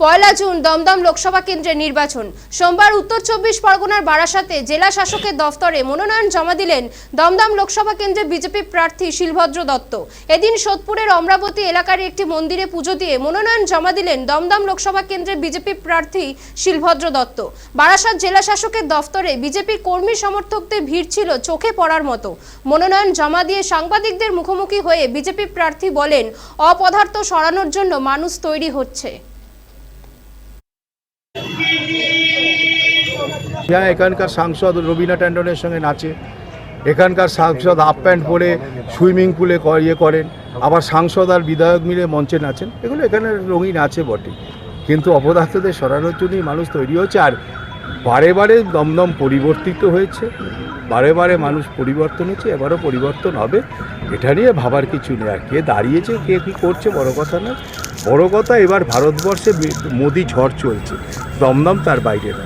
পয়লা June Dumdum Lok Sabha কেন্দ্রের নির্বাচন। সোমবার উত্তর চব্বিশ পরগনার বারাসাতে জেলা শাসকের দফতরে মনোনয়ন জমা দিলেন দমদম লোকসভা কেন্দ্রের বিজেপি প্রার্থী শিলভদ্র দত্ত। এদিন সোদপুরের অমরাবতী এলাকার একটি মন্দিরে পুজো দিয়ে মনোনয়ন জমা দিলেন দমদম লোকসভা কেন্দ্রের বিজেপি প্রার্থী শিলভদ্র দত্ত। বারাসাত জেলা শাসকের দফতরে বিজেপির কর্মী সমর্থকদের ভিড় ছিল চোখে পড়ার মতো। মনোনয়ন জমা দিয়ে সাংবাদিকদের মুখোমুখি হয়ে বিজেপি প্রার্থী বলেন, অপদার্থ সরানোর জন্য মানুষ তৈরি হচ্ছে। হ্যাঁ এখানকার সাংসদ রবীনা ট্যান্ডনের সঙ্গে নাচে। এখানকার সাংসদ হাফ প্যান্ট পরে সুইমিং পুলে ইয়ে করেন। আবার সাংসদ আর বিধায়ক মিলে মঞ্চে নাচেন। এগুলো এখানে রঙিন আছে বটে। কিন্তু অপদার্থদের সরানোর জন্যই মানুষ তৈরি হচ্ছে আর বারে বারে দমদম পরিবর্তিত হয়েছে। বারে বারে মানুষ পরিবর্তন হচ্ছে এবারও পরিবর্তন হবে। এটা নিয়ে ভাবার কিছু নেই। আর কে দাঁড়িয়েছে, কে কী করছে, বড় কথা না বড় কথা এবার ভারতবর্ষে মোদি ঝড় চলছে। দমদম তার বাইরে নয়।